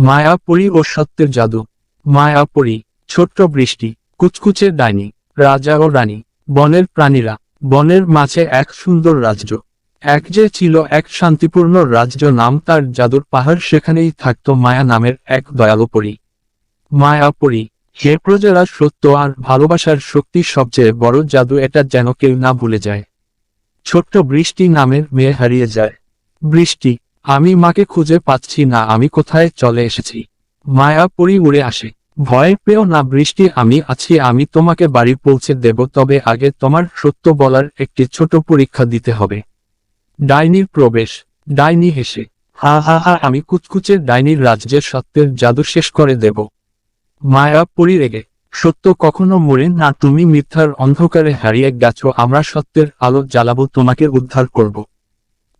মায়াপুরী ও সত্যের জাদু। মায়াপুরী, ছোট্ট বৃষ্টি, কুচকুচে ডাইনি, রাজা ও রানী, বনের প্রাণীরা, বনের মাঝে এক সুন্দর রাজ্য। এক যে ছিল এক শান্তিপূর্ণ রাজ্য নাম তার জাদুর পাহাড় সেখানেই থাকত মায়া নামের এক দয়ালু পরী। মায়াপুরী, হে প্রজারা সত্য আর ভালোবাসার শক্তি সবচেয়ে বড় জাদু এটা যেন কেউ না ভুলে যায়। ছোট্ট বৃষ্টি নামের মেয়ে হারিয়ে যায়। বৃষ্টি আমি মাকে খুঁজে পাচ্ছি না, আমি কোথায় চলে এসেছি? মায়াপুরী উড়ে আসে। ভয় পেও না বৃষ্টি, আমি আছি, আমি তোমাকে বাড়ি পৌঁছে দেব, তবে আগে তোমার সত্য বলার একটি ছোট পরীক্ষা দিতে হবে। ডাইনির প্রবেশ। ডাইনি হেসে, হা হা হা, আমি কুচকুচে ডাইনির রাজ্যের সত্যের জাদু শেষ করে দেব। মায়াপুরী রেগে, সত্য কখনো মরে না, তুমি মিথ্যার অন্ধকারে হারিয়ে গেছো, আমরা সত্যের আলো জ্বালাবো, তোমাকে উদ্ধার করব।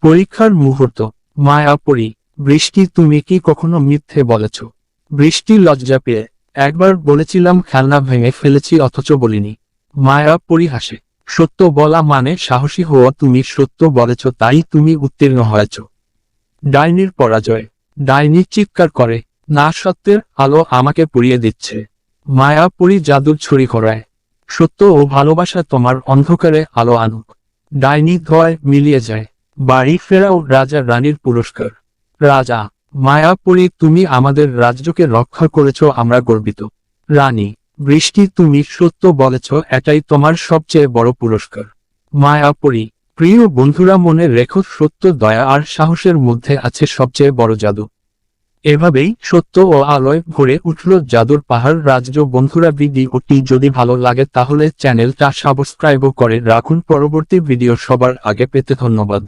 পরীক্ষার মুহূর্ত। মায়াপুরী বৃষ্টি, তুমি কি কখনো মিথ্যে বলেছ? বৃষ্টি লজ্জা পেয়ে একবার বলেছিলাম, খেলনা ভেঙে ফেলেছি, অথচ বলিনি। মায়াপুরী হাসে সত্য বলা মানে সাহসী হওয়া, তুমি সত্য বলেছ, তাই তুমি উত্তীর্ণ হয়েছ। ডাইনির পরাজয়। ডাইনি চিৎকার করে, না সত্যের আলো আমাকে পুড়িয়ে দিচ্ছে। মায়াপুরী জাদুর ছড়ি ঘোরায়। সত্য ও ভালোবাসা তোমার অন্ধকারে আলো আনুক। ডাইনি ধোয়ায় মিলিয়ে যায়। বাড়ি ফেরাও রাজা রানীর পুরস্কার। রাজা মায়াপুরী তুমি আমাদের রাজ্যকে রক্ষা করেছ, আমরা গর্বিত। রানী, বৃষ্টি তুমি সত্য বলেছ, এটাই তোমার সবচেয়ে বড় পুরস্কার। মায়াপুরী প্রিয় বন্ধুরা মনে রেখো, সত্য, দয়া আর সাহসের মধ্যে আছে সবচেয়ে বড় জাদু। এভাবেই সত্য ও আলোয় ভরে উঠল জাদুর পাহাড় রাজ্য। বন্ধুরা, ভিডিওটি যদি ভালো লাগে, তাহলে চ্যানেলটা সাবস্ক্রাইবও করে রাখুন। পরবর্তী ভিডিও সবার আগে পেতে ধন্যবাদ।